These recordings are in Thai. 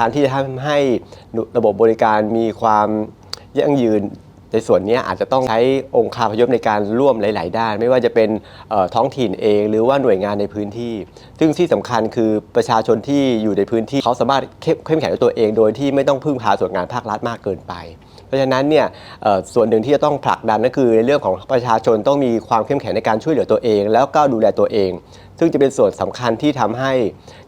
การที่จะทำให้ระบบบริการมีความยั่งยืนในส่วนนี้อาจจะต้องใช้องค์คาพยพในการร่วมหลาย ๆ ด้าน ไม่ว่าจะเป็นท้องถิ่นเอง หรือว่าหน่วยงานในพื้นที่ ซึ่งที่สำคัญคือประชาชนที่อยู่ในพื้นที่เขาสามารถเข้มแข็งด้วยตัวเอง โดยที่ไม่ต้องพึ่งพาส่วนงานภาครัฐมากเกินไป เพราะฉะนั้นเนี่ยส่วนหนึ่งที่จะต้องผลักดันก็คือในเรื่องของประชาชนต้องมีความเข้มแข็งในการช่วยเหลือตัวเอง แล้วก็ดูแลตัวเอง ซึ่งจะเป็นส่วนสำคัญที่ทำให้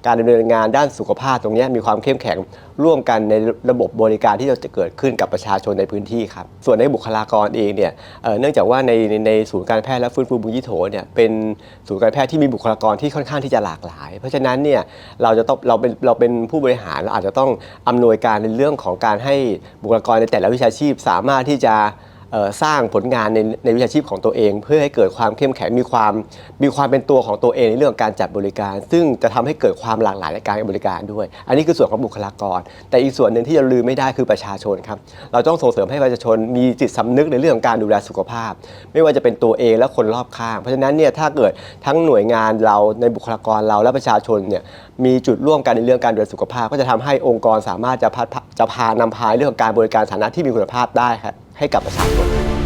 การดำเนินงานด้านสุขภาพตรงนี้มีความเข้มแข็งร่วมกันในระบบบริการที่จะเกิดขึ้นกับประชาชนในพื้นที่ครับส่วนในบุคลากรเองเนี่ยเเนื่องจากว่าในในในศูนย์การแพทย์และฟื้นฟูบุญยิโถเนี่ยเป็นศูนย์การแพทย์ที่มีบุคลากรที่ค่อนข้างที่จะหลากหลาย เพราะฉะนั้นเนี่ยเราจะต้องเราเป็นเราเป็นผู้บริหารเราอาจจะต้องอำนวยการในเรื่องของการให้บุคลากรในแต่ละวิชาชีพสามารถที่จะ สร้างผลงานในในวิชาชีพของตัวเอง เพื่อให้เกิดความเข้มแข็งมีความมีความเป็นตัวของตัวเองในเรื่องการจัดบริการ ซึ่งจะทำให้เกิดความหลากหลายในการบริการด้วย อันนี้คือส่วนของบุคลากร แต่อีกส่วนหนึ่งที่จะลืมไม่ได้คือประชาชนครับเราต้องส่งเสริมให้ประชาชนมีจิตสำนึกในเรื่องของการดูแลสุขภาพ ไม่ว่าจะเป็นตัวเองและคนรอบข้าง เพราะฉะนั้นเนี่ยถ้าเกิดทั้งหน่วยงานเราในบุคลากรเราและประชาชนเนี่ยมีจุดร่วมกันในเรื่องการดูแลสุขภาพ ก็จะทำให้องค์กรสามารถจะพัฒจะพานำพาเรื่องของการบริการสาธารณะที่มีคุณภาพได้ครับ ให้กับประชาชน